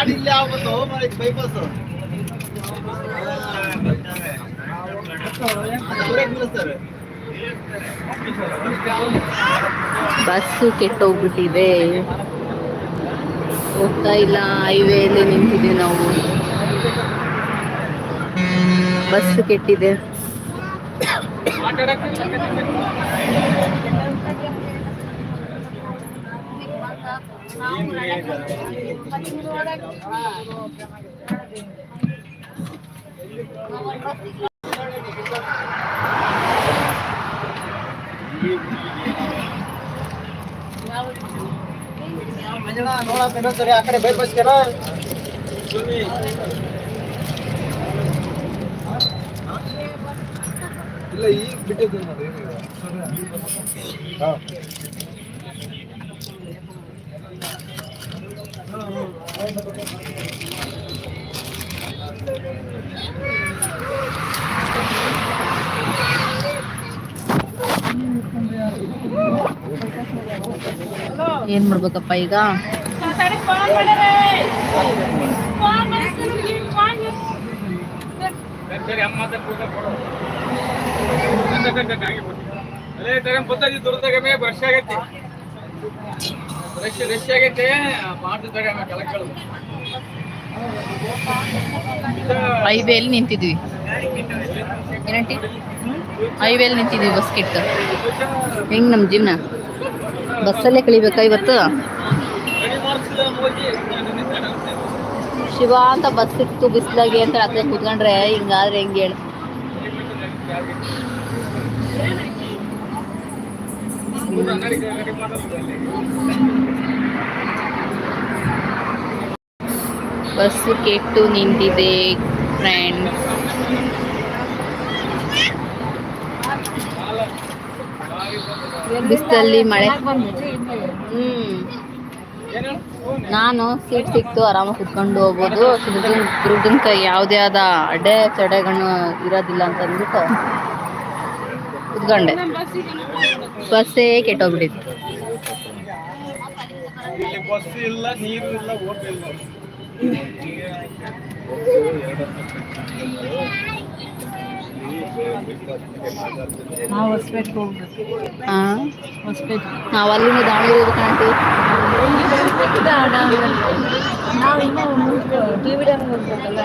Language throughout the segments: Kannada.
ಗಾಡಿ ಇಲ್ಲಿ ಆಗ್ಬೋದು ಬೈಪಾಸ್ ಬಸ್ಸು ಕೆಟ್ಟೋಗ್ಬಿಟ್ಟಿದೆ. ಹೋಗ್ತಾ ಇಲ್ಲ ಹೈವೇಲಿ ನಿಂತಿದೆ ನಾವು. ಬಸ್ ಕೆಟ್ಟಿದೆ. ಆ ಕಡೆ ಬೈಪಾಸ್ ಕೆಲ ಇಲ್ಲ ಈಗ ಬಿಟ್ಟಿದ್ದು ನೋಡಿ ಏನ್ ಮಾಡ್ಬೇಕಪ್ಪ ಈಗ ಸರಿ ಅಮ್ಮ ಅಂತ ಕೂತ ಕೊಡು. ಅಲ್ಲೇ ರಶ್ ರಶ್ ಆಗೈತೆ. ಕೆಳಗೆ ಹೈವೇಲಿ ನಿಂತಿದ್ವಿ. ಏನಂಟಿ? ಹೈವೇಲಿ ನಿಂತಿದ್ವಿ ಬಸ್ ಕಿಟ್ಟ ಹೆಂಗ್ ನಮ್ಮ ಜೀವನ? ಬಸ್ಸಲ್ಲೇ ಕಳಿಬೇಕಾ ಇವತ್ತು? ಶಿವ ಅಂತ ಬಸ್ ಇತ್ತು ಬಿಸ್ಲಾಗಿ ಅಂತ ಅದೇ ಕೂತ್ಕೊಂಡ್ರೆ ಹಿಂಗಾದ್ರೆ ಹೆಂಗ್ ಹೇಳಿ. ಬಸ್ ಕೆಟ್ಟು ನಿಂತಿದೆ ಫ್ರೆಂಡ್ ಬಿಸಿಲಲ್ಲಿ ಮಳೆ. ನಾನು ಸೀಟ್ ಸಿಕ್ತು, ಆರಾಮಾಗಿ ಕುತ್ಕೊಂಡು ಹೋಗ್ಬೋದು. ದುಡ್ಡಿನ ಕೈ ಯಾವುದೇ ಆದ ಅಡೆ ಚಡೆಗಳು ಇರೋದಿಲ್ಲ ಅಂತ ಅಂದ್ಬಿಟ್ಟು ಕುತ್ಕೊಂಡೆ. ಬಸ್ಸೇ ಕೆಟ್ಟೋಗ್ಬಿಟ್ಟಿತ್ತು. ನಾವು ಹೊಸಪೇಟೆಗೆ ಹೋಗ್ಬೇಕು. ಹಾಂ ಹೊಸಪೇಟೆ. ನಾವು ಅಲ್ಲಿಂದ ದಾವಣಗೆರೆ ಕಾಣ್ತೀವಿ ನಾವು ಇನ್ನೂ ಟಿ ವಿ ಡ್ಯಾಮ್ಗೆ ಹೋಗ್ಬೇಕಲ್ಲ.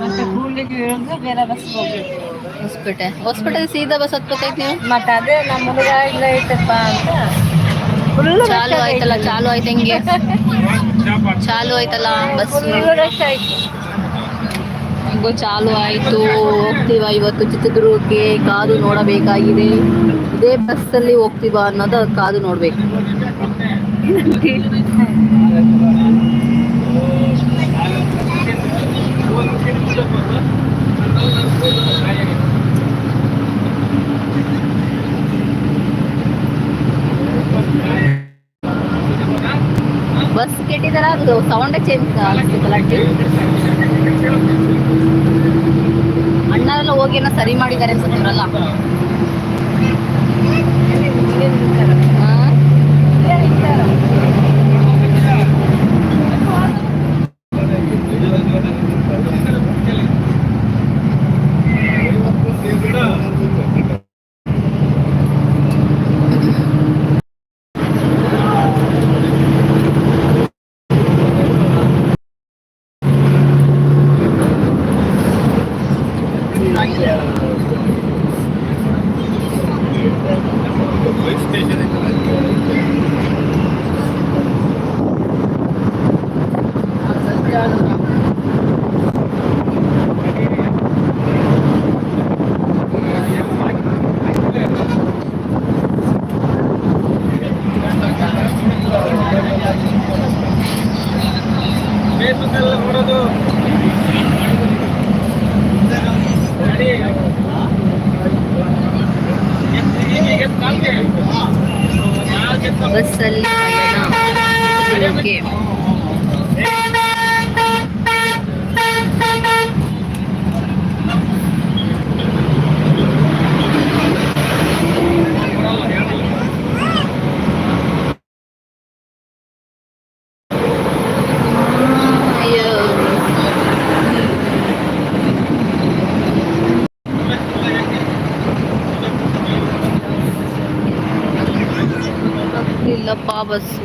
ಮತ್ತೆ ಕೂಡ್ಲಿಗೆ ಇಳಿದ್ರೆ ಬೇರೆ ಬಸ್ ಹೋಗ್ಬೇಕು. ಹೊಸಪೇಟೆ. ಹೊಸಪೇಟೆ ಸೀದಾ ಬಸ್ ಹತ್ಬೇಕೈತಿ ನೀವು? ಮತ್ತೆ ಅದೇ ನಮ್ಮ ಹುಡುಗ ಇಲ್ಲ ಐತಪ್ಪ ಅಂತ. ಚಾಲು ಆಯ್ತಲ್ಲ ಚಾಲು ಆಯ್ತು ಹೆಂಗೆ? ಚಾಲು ಆಯ್ತಲ್ಲ ಬಸ್ ಹೆಂಗೋ ಚಾಲು ಆಯ್ತು ಹೋಗ್ತೀವ ಇವತ್ತು ಚಿತ್ರದುರ್ಗಕ್ಕೆ ಕಾದು ನೋಡಬೇಕಾಗಿದೆ. ಇದೇ ಬಸ್ಸಲ್ಲಿ ಹೋಗ್ತೀವ ಅನ್ನೋದು ಕಾದು ನೋಡ್ಬೇಕು. ಬಸ್ ಕೆಟ್ಟಿದಾರ ಅದು ಸೌಂಡೇ ಚೇಂಜ್ ಆಗ್ತಿತ್ತಲ್ಲ ಟಿ ಅಣ್ಣರೆಲ್ಲ ಹೋಗಿ ಏನೋ ಸರಿ ಮಾಡಿದ್ದಾರೆ ಅನ್ಸುತ್ತಲ್ಲ బస్సు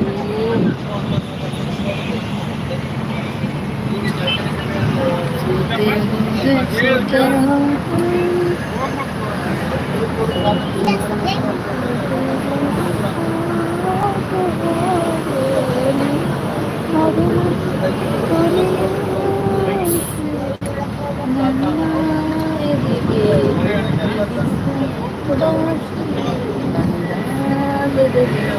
Thank you.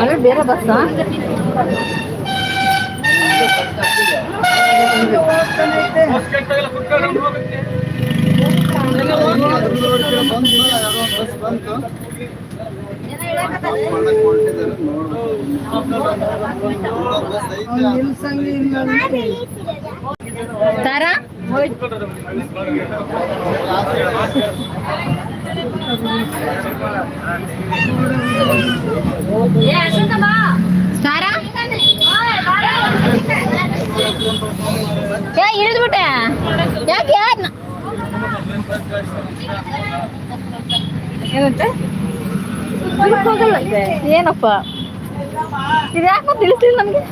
ಅದೇ ಬೇರೆ ಬಸ್ಸಾ ತಾರಾ ಇಳಿದ್ಬಿಟ್ಟೆ ಯಾಕೆ ಯಾರನ್ನ ಏನಂತೆ ಏನಪ್ಪ ಇದು ಯಾಕೆ ತಿಳಿಸ್ಲಿಲ್ಲ ನಮಗೆ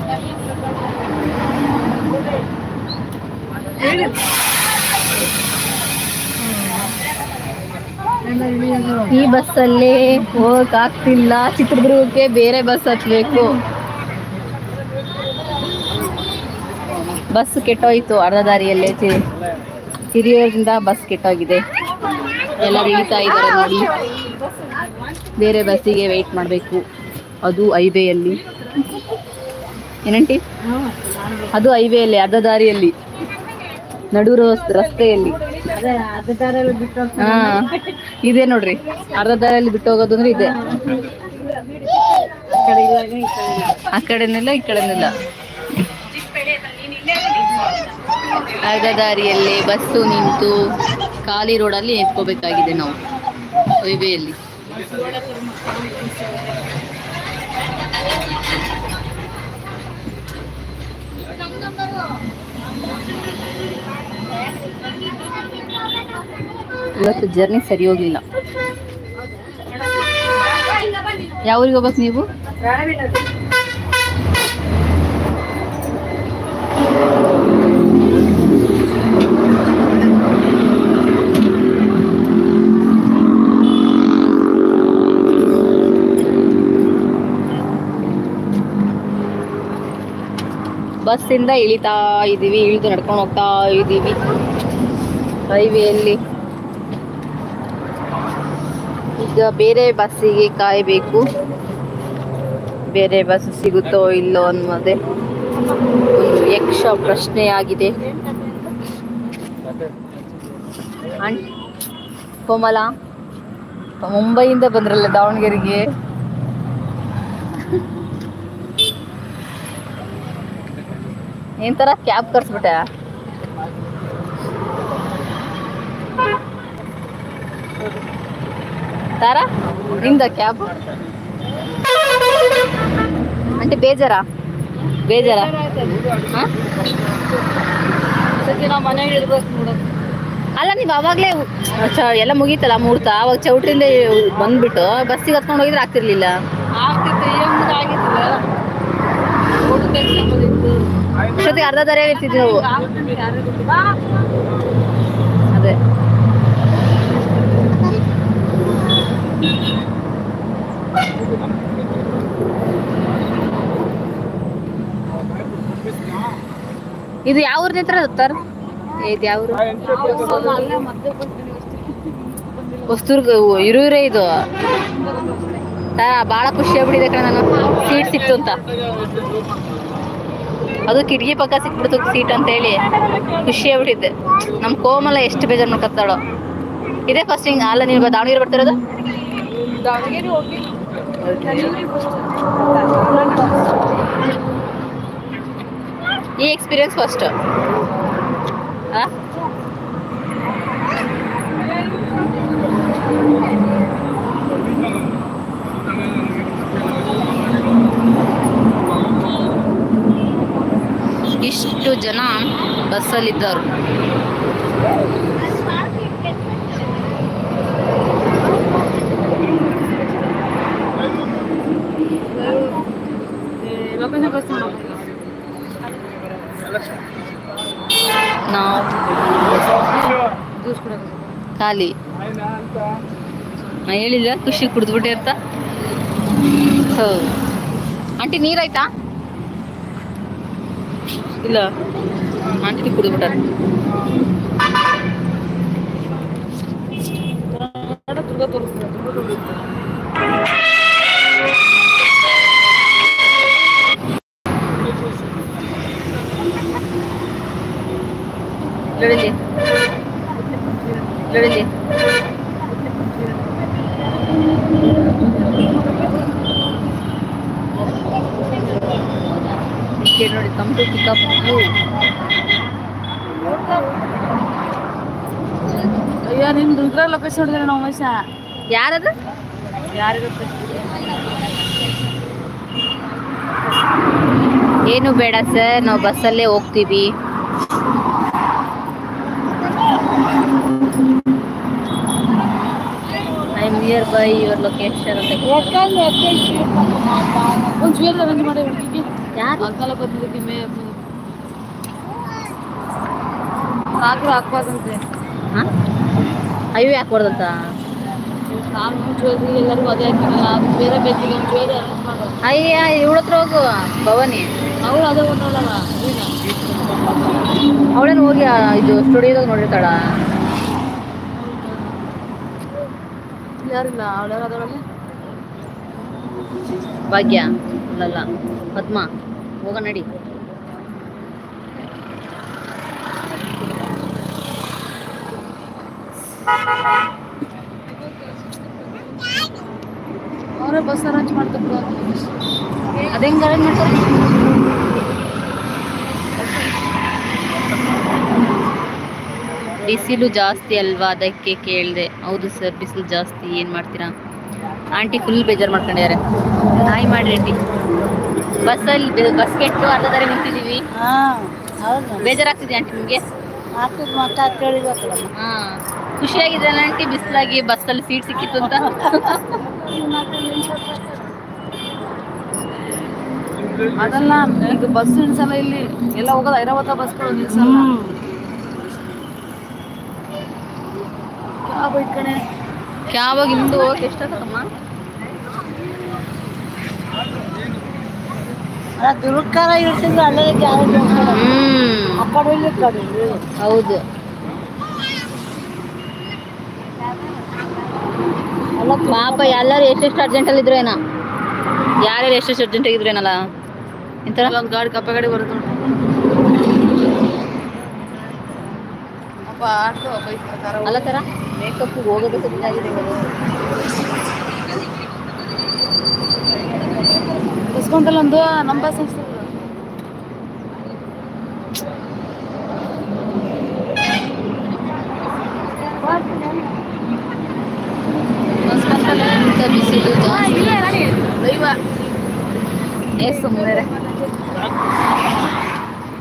ಈ ಬಸ್ಸಲ್ಲೇ ಹೋಗಕ್ ಆಗ್ತಿಲ್ಲ. ಚಿತ್ರದುರ್ಗಕ್ಕೆ ಬೇರೆ ಬಸ್ ಹತ್ಬೇಕು. ಬಸ್ ಕೆಟ್ಟೋಯ್ತು. ಅರ್ಧ ದಾರಿಯಲ್ಲೇ ಹಿರಿಯೂರಿಂದ ಬಸ್ ಕೆಟ್ಟೋಗಿದೆ. ಎಲ್ಲರೂ ಇಳಿತಾ ಇದ್ದಾರೆ ನೋಡಿ. ಬೇರೆ ಬಸ್ಸಿಗೆ ವೆಯ್ಟ್ ಮಾಡಬೇಕು. ಅದು ಹೈವೇಯಲ್ಲಿ. ಏನಂಟಿ? ಅದು ಹೈವೇಯಲ್ಲಿ, ಅರ್ಧ ದಾರಿಯಲ್ಲಿ. ನಡು ರಸ್- ರಸ್ತೆಯಲ್ಲಿ. ಹಾ. ಇದೆ ನೋಡ್ರಿ. ಅರ್ಧ ದಾರಲ್ಲಿ ಬಿಟ್ಟು ಹೋಗೋದು ಅಂದ್ರೆ ಇದೆ. ಆ ಕಡೆನಿಲ್ಲ ಈ ಕಡೆನಿಲ್ಲ. ಅರ್ಧ ದಾರಿಯಲ್ಲಿ ಬಸ್ಸು ನಿಂತು ಖಾಲಿ ರೋಡಲ್ಲಿ ನಿಂತ್ಕೋಬೇಕಾಗಿದೆ ನಾವು. ಹೈವೇಯಲ್ಲಿ. ಇವತ್ತು ಜರ್ನಿ ಸರಿ ಹೋಗ್ಲಿಲ್ಲ. ಯಾವ ಊರಿಗೆ ಹೋಗ್ಬೇಕು ನೀವು? ಬಸ್ಸಿಂದ ಇಳಿತಾ ಇದ್ದೀವಿ, ಇಳಿದು ನಡ್ಕೊಂಡು ಹೋಗ್ತಾ ಇದ್ದೀವಿ. ಹೈವೇಯಲ್ಲಿ ಈಗ ಬೇರೆ ಬಸ್ಸಿಗೆ ಕಾಯಬೇಕು. ಬೇರೆ ಬಸ್ ಸಿಗುತ್ತೋ ಇಲ್ಲೋ ಅನ್ನೋದೇ ಒಂದು ಯಕ್ಷ ಪ್ರಶ್ನೆಯಾಗಿದೆ. ಕೋಮಲ, ಮುಂಬೈಯಿಂದ ಬಂದ್ರಲ್ಲ ದಾವಣಗೆರೆಗೆ? ಏನ್ ತರ ಕ್ಯಾಬ್ ಕರ್ಸ್ಬಿಟ್ಟೆ? ತಾರ ನಿಂದ ಕ್ಯಾಬ್ ಅಂತ ಬೇಜಾರಾ? ಬೇಜಾರ? ನಾವು ಅಲ್ಲ ನೀವು ಅವಾಗಲೇ ಎಲ್ಲ ಮುಗೀತಲ್ಲ ಮುಹೂರ್ತ ಅವಾಗ ಚೌಟ್ರಿಂದ ಬಂದ್ಬಿಟ್ಟು ಬಸ್ಸಿಗೆ ಹತ್ಕೊಂಡು ಹೋಗಿದ್ರೆ ಆಗ್ತಿರ್ಲಿಲ್ಲ. ಆಗ್ತಿತ್ತು ಈಗ ಮುಂದೆ ಇದು ಯಾವ ಊರಿನ ಹತ್ರ ಸರ್? ಇದು ಯಾವ ಹೊಸ್ತೂರ್ಗ ಇರೂರೇ ಇದು. ಬಾಳ ಭಾಳ ಖುಷಿ ಆಗ್ಬಿಟ್ಟಿದೆ ಕಣ ನಾನು. ಸೀಟ್ ಸಿಕ್ತು ಅಂತ. ಅದು ಕಿಟಕಿ ಪಕ್ಕ ಸಿಕ್ಬಿಡ್ತು ಸೀಟ್ ಅಂತ ಹೇಳಿ. ಖುಷಿ ಆಗ್ಬಿಟ್ಟಿದ್ದೆ. ನಮ್ಮ ಕೋಮಲ ಎಷ್ಟು ಬೇಜಾರು ಮಾಡ್ಕೊತಾಳೋ ಇದೇ ಫಸ್ಟ್ ಹಿಂಗೆ ಅಲ್ಲ ನೀವು ದಾವಣಗೆರೆ ಬರ್ತಿರೋದು? ದಾವಣಗೆರೆ ಹೋಗಿ ಈ ಎಕ್ಸ್ಪೀರಿಯನ್ಸ್ ಫಸ್ಟ್ ಇಷ್ಟು ಜನ ಬಸ್ಸಲ್ಲಿದ್ದರು ಲೊಕೇಶನ್ ಬಸ್ ನೋಡೋದು ನಾವು ಜ್ಯೂಸ್ ಕೊಡೋದು ಖಾಲಿ. ನಾ ಹೇಳಿಲ್ಲ ಖುಷಿ ಕುಡಿದ್ಬಿಟ್ಟೆ ಅಂತ. ಹೌದು. ಆಂಟಿ ನೀರಾಯ್ತಾ? ಇಲ್ಲ. ಆಂಟಿ ಕುಡಿದ್ಬಿಟ್ಟಾರೆ. ದುರ್ಗ ತೋರಿಸ್ತಾರೆ ಯಾರದು? ಏನು ಬೇಡ ಸರ್ ನಾವು ಬಸ್ಸಲ್ಲೇ ಹೋಗ್ತೀವಿ. I am near by your location ಅಂತ ಒಂದು ಜ್ವೇಲ್ ಅರೇಂಜ್ ಮಾಡಿ ಹುಡುಗಿಗೆ ಯಾರು? ಅಲ್ಕಲ ಬಂದಿದ್ದಕ್ಕೆ ಮೇ ಸಾಕು ಹಾಕ್ಬಾರ್ದಂತೆ. ಹಾಂ? ಅಯ್ಯೋ ಯಾಕೆ ಕೊಡ್ದಂತ ಅಯ್ಯ ಇವಳತ್ರ ಹೋಗು ಭವಾನಿ. ಅವಳು ಅದೇ ಈಗ. ಅವಳೇನು ಹೋಗಿ ಇದು ಸ್ಟುಡಿಯೋದಾಗ ನೋಡಿರ್ತಾಳ? ಯಾರಿಲ್ಲ ಅವಳು ಯಾರು ಅದರೊಳಗೆ ಭಾಗ್ಯ ಅಲ್ಲ ಪದ್ಮ ಹೋಗ ನಡಿ. ಅವರೇ ಬಸ್ ಅರೇಂಜ್ ಮಾಡ್ತಾರೆ ಅದೇ ಹೆಂಗೆ ಅರೇಂಜ್ ಮಾಡ್ತಾರೆ? ಬಿಸಿಲು ಜಾಸ್ತಿ ಅಲ್ವಾ? ಅದಕ್ಕೆ ಕೇಳಿದೆ. ಹೌದು ಸರ್ ಬಿಸಿಲು ಜಾಸ್ತಿ. ಏನು ಮಾಡ್ತೀರಾ? ಆಂಟಿ ಫುಲ್ ಬೇಜಾರು ಮಾಡ್ಕೊಂಡಿದ್ದಾರೆ ನಾಯಿ ಮಾಡ್ರಿ ಆಂಟಿ ಬಸ್ಸಲ್ಲಿ ಬಸ್ ಕೆಟ್ಟು ಅರ್ಧ ದಾರಿ ನಿಂತಿದ್ದೀವಿ ಬೇಜಾರಾಗ್ತಿದೆ ಆಂಟಿ ನಿಮಗೆ? ಹಾಂ. ಖುಷಿಯಾಗಿದೆ ಆಂಟಿ? ಬಿಸಿಲಾಗಿ ಬಸ್ಸಲ್ಲಿ ಸೀಟ್ ಸಿಕ್ಕಿತ್ತು ಅಂತ? ಅದಲ್ಲ ಈಗ ಬಸ್ ನಿಲ್ಸಲ್ಲ ಇಲ್ಲಿ ಎಲ್ಲ ಹೋಗೋದು ಐರಾವತ ಬಸ್ಗಳು ನಿಲ್ಸಲ್ಲ ಕ್ಯಾಬ್ ಇಟ್ಕಣೆ ಕ್ಯಾವಾಗ ಹಿಂದೆ ಹೋಗಕ್ಕೆ ಎಷ್ಟಾಗತ್ತಮ್ಮ ದುರ್ಕಾರ ಇರ್ತಿದ್ರೆ ಅಲ್ಲೇ ಕ್ಯಾಬ್ ಹ್ಮ್. ಆ ಕಡೆ ಇಲ್ಲಿ ಈ ಕಡೆ. ಹೌದು. ಪಾಪ ಎಲ್ಲರೂ ಎಷ್ಟೆಷ್ಟು ಅರ್ಜೆಂಟಲ್ಲಿ ಇದ್ರೇನ ಯಾರ್ಯಾರು ಎಷ್ಟೆಷ್ಟು ಅರ್ಜೆಂಟ್ ಆಗಿದ್ರೇನಲ್ಲ ಇಂಥರ ಒಂದು ಗಾಡಿ ಕಪ್ಪೆ ಗಾಡಿ ಬರುತ್ತೆ ಅಲ್ಲ ಥರ ಮೇಕಪ್ ಹೋಗೋದು ಸುಮ್ಮನೆ ಆಗಿದೆ ಇವಾಗ. ಡಿಸ್ಕೌಂಟಲ್ಲಿ ಒಂದು ನಂಬರ್ ಬಸ್ ಬಸ್ ಇಂಥ ಬಿಸಿಲು ಸುಮ್ಮನೆ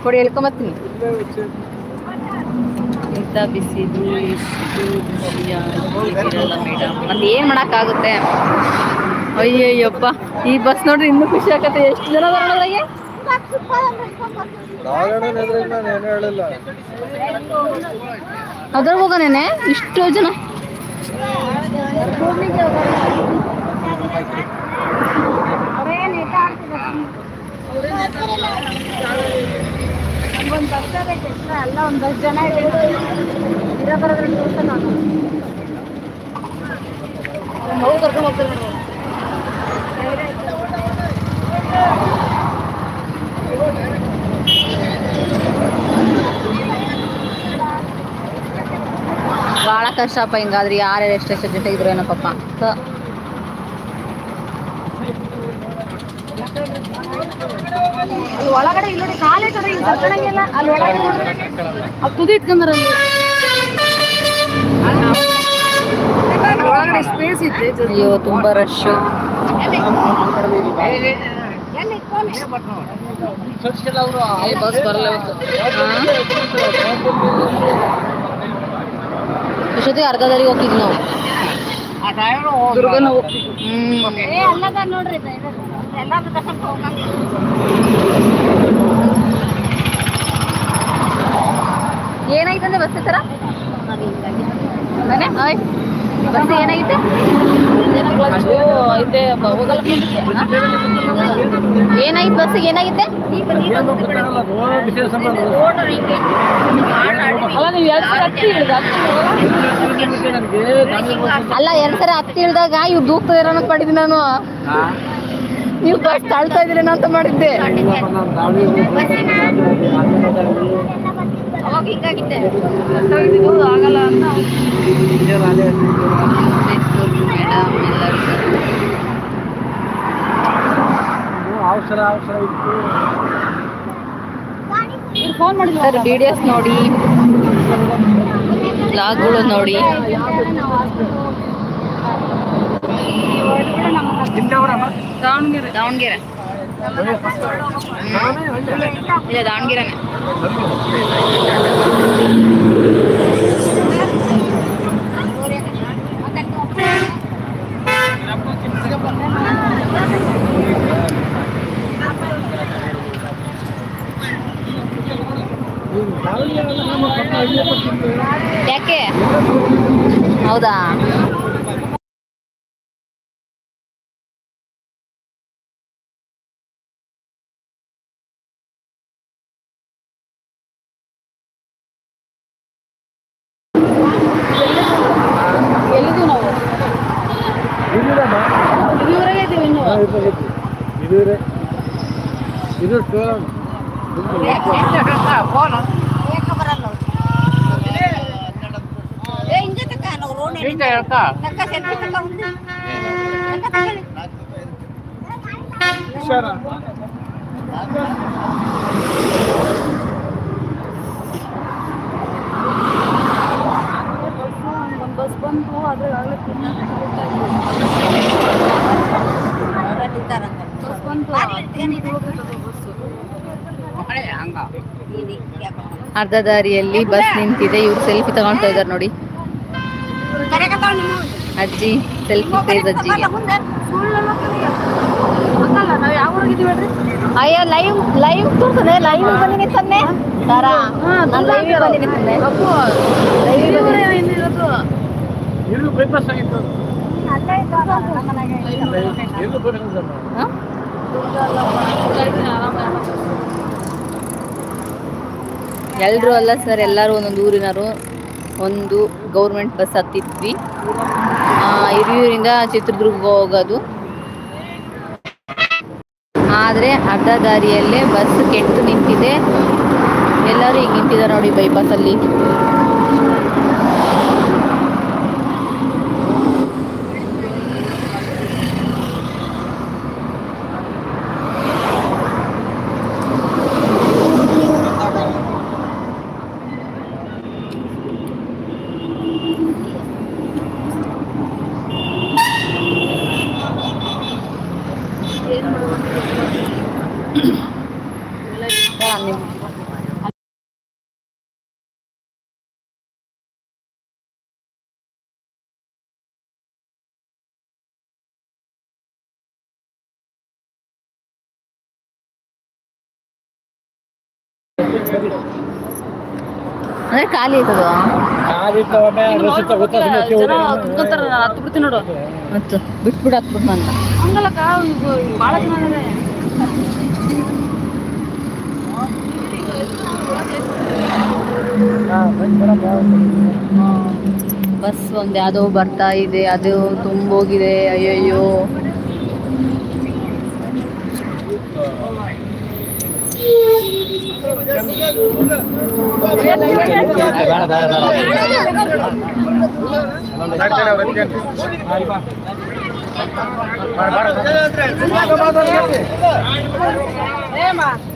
ಕೊಡಿ ಹೇಳ್ಕೊಂಬತ್ತೀನಿ ಇಂಥ ಬಿಸಿದು ಎಷ್ಟು ಬಿಸಿಯಾಗಿರಲ್ಲ ಮೇಡಮ್ ಮತ್ತೆ ಏನು ಮಾಡೋಕ್ಕಾಗುತ್ತೆ ಅಯ್ಯಯ್ಯಪ್ಪ ಈ ಬಸ್ ನೋಡ್ರಿ ಇನ್ನೂ ಖುಷಿ ಆಗತ್ತೆ ಎಷ್ಟು ಜನ ಬರೋದ್ರಾಗೆ ಅದ್ರ ಹೋಗೋನೇನೆ ಇಷ್ಟು ಜನ? ಒಂದು ಬಸ್ ಅಲ್ಲ ಒಂದು ಬಸ್ ಜನ ಇರೋ ಬರೋದ್ರಲ್ಲಿ ತೋರ್ಸ ನಾನು ಮಗು ಕರ್ಕೊಂಡು ಹೋಗ್ತಾರೆ ಭಾಳ ಕಷ್ಟಪ್ಪ ಹಿಂಗಾದ್ರೆ ಯಾರ್ಯಾರು ಎಷ್ಟೆಷ್ಟು ಜೊತೆ ಇದ್ರು ಏನೋ ಪಾಪ ಸ- ಅಲ್ಲಿ ಒಳಗಡೆ ಇಲ್ಲಿ ನೋಡಿ ಕಾಲೇಜ್ ಇಲ್ಲಿ ಅಲ್ಲಿ ಒಳಗಡೆ. ಅದು ತುದಿ ಒಳಗಡೆ ಸ್ಪೇಸ್ ಇದೆ ಅಯ್ಯೋ ತುಂಬಾ ರಶ್. ಬಸ್ ಬರಲ್ಲ ಎಷ್ಟೊತ್ತಿಗೆ ಹೋಗ್ತಿದ್ವಿ ನಾವು. ದುರ್ಗನ ಹ್ಮ್. ಏ ಅಲ್ಲದ ನೋಡ್ರಿ. ಎಲ್ಲಾದ್ರೂ ಅಂದ್ರೆ ಹೋಗಂಗ್. ಏನಾಯ್ತಂದ್ರೆ ಬಸ್ ತರ ಮನೆ? ಬಸ್ ಏನಾಗಿದೆ ಐತೆ ಹೋಗಲ್ಲ ಏನಾಯ್ತು ಬಸ್ಸಿಗೆ ಏನಾಗೈತೆ ಅಲ್ಲ ನೀವು ಎರಡು ಹತ್ತಿ ತರ ಹತ್ತಿ ಇಳ್ದಾಗ ಇವ್ ದೂಕ್ತ ಇರೋನ ಪಡಿದ್ ನಾನು. ನೀವು ಬಸ್ ತಾಳ್ತಾ ಇದ್ದೀರೇನೋ ಅಂತ ಮಾಡಿದ್ದೆ. ಅವಾಗ ಹಿಂಗಾಗಿದ್ದೆ. ಇದು ಆಗಲ್ಲ ಅಂತ. ಅವಸರ ಅವಸರ ಇತ್ತು ಫೋನ್ ಮಾಡಿ ಸರ್ ವಿಡಿಯೋಸ್ ನೋಡಿ. ಬ್ಲಾಗ್ಗಳು ನೋಡಿ ದಾವಣಗೆರೆ. ದಾವಣಗೆರೆ. ಇಲ್ಲ ದಾವಣಗೆರೆ ಯಾಕೆ? ಹೌದಾ ಎಲ್ಲಿದ್ದೀವಿ ನಾವು ಇಲ್ಲಿವರೆಗೆ ಇದ್ದೀವಿ ಇನ್ನು ಇದು ಇದೆ. ಇದು ಟೋಲ್ ಏ ಹಿಂಗೆ ತಕ್ಕ ಬಸ್ ಬಂತು ಬಸ್ ಬಂತು ಅರ್ಧ ದಾರಿಯಲ್ಲಿ ಬಸ್ ನಿಂತಿದೆ. ಇವ್ರು ಸೆಲ್ಫಿ ತಗೊಳ್ತಾ ಇದಾರೆ ನೋಡಿ. ಅಜ್ಜಿ ಸೆಲ್ಫಿ ತೇಜ್ ಅಜ್ಜಿಗೆ. ಅಯ್ಯೋ ಲೈವ್ ಲೈವ್ ತೋರ್ತದೆ ಲೈವ್ ಬಂದಿ ನಿಂತನ್ನೆ ತಾರಾ ನಾನು ಲೈವ್ ಬಂದಿ ನಿಂತನ್ನೆ ಎಲ್ಲರೂ ಅಲ್ಲ ಸರ್ ಎಲ್ಲರೂ ಒಂದೊಂದು ಊರಿನವರು. ಒಂದು ಗೌರ್ಮೆಂಟ್ ಬಸ್ ಹತ್ತಿದ್ವಿ. ಹಿರಿಯೂರಿಂದ ಚಿತ್ರದುರ್ಗ ಹೋಗೋದು. ಆದರೆ ಅರ್ಧ ದಾರಿಯಲ್ಲೇ ಬಸ್ ಕೆಟ್ಟು ನಿಂತಿದೆ. ಎಲ್ಲರೂ ಈಗ ನಿಂತಿದ್ದಾರೆ ನೋಡಿ ಬೈಪಾಸಲ್ಲಿ. ಹತ್ತು ಖಾಲಿ ನೋಡು. ಮತ್ತು ಬಿಟ್ಬಿಡು ಅಂತ. ಬಸ್ ಒಂದ್ ಯಾವ್ದೋ ಬರ್ತಾ ಇದೆ ಅದು ತುಂಬೋಗಿದೆ ಅಯ್ಯಯ್ಯೋ.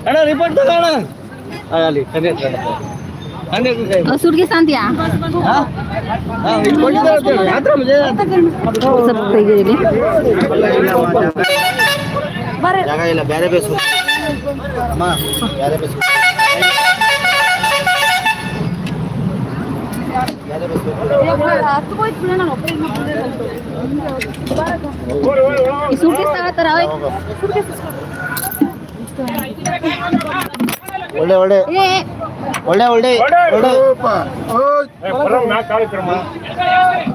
ಅಣ್ಣ ರಿಪೋರ್ಟ್ ತಗೋಣ ಅಲ್ಲಿ ಸುಡ್ಗೆ ಶಾಂತಿಯಾ? ಜಾಗ ಇಲ್ಲ ಬೇರೆ ಬೇಸು ಅಮ್ಮ ಬೇರೆ ಬೇಸು ಬೇರೆ ಬೇಸು ಈ ಸೂಟ್ಕೇಸ್ ತಗೋತಾರ ಒಳ್ಳೆ ಒಳ್ಳೆ ಏ ಒಳ್ಳೆ ಒಳ್ಳೆ ಒಳ್ಳೆ ಸೂಟ್ಕೇಸ್ ತಗೊಳ್ಳೆ ಓಯ್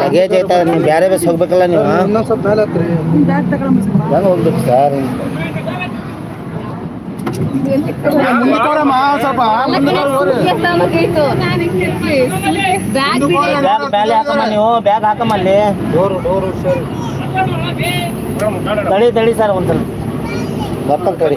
ಲಗೇಜ್ ಐತಾ ನೀವು ಬೇರೆ ಬೇಸ್ ಹೋಗ್ಬೇಕಲ್ಲ ನೀವು ಇನ್ನೊಂದು ಸ್ವಲ್ಪ ಮೇಲೆ ಹತ್ರಿ ಹೆಂಗ್ ಹೋಗ್ಬೇಕು ಸರ್? ಸೂಟ್ಕೇಸ್ ತಗೋಬೇಕಾಯ್ತು ಬ್ಯಾಗ್ ಬ್ಯಾಗ್ ಮೇಲೆ ಹಾಕಮ್ಮ ನೀವು ಬ್ಯಾಗ್ ಹಾಕಮ್ಮ ಅಲ್ಲಿ. ಡೋರು ಡೋರು ತಡಿ ತಡಿ ಸರ್ ಒಂದ್ಸಲ. ಬರ್ತಾನೆ ತಡಿ.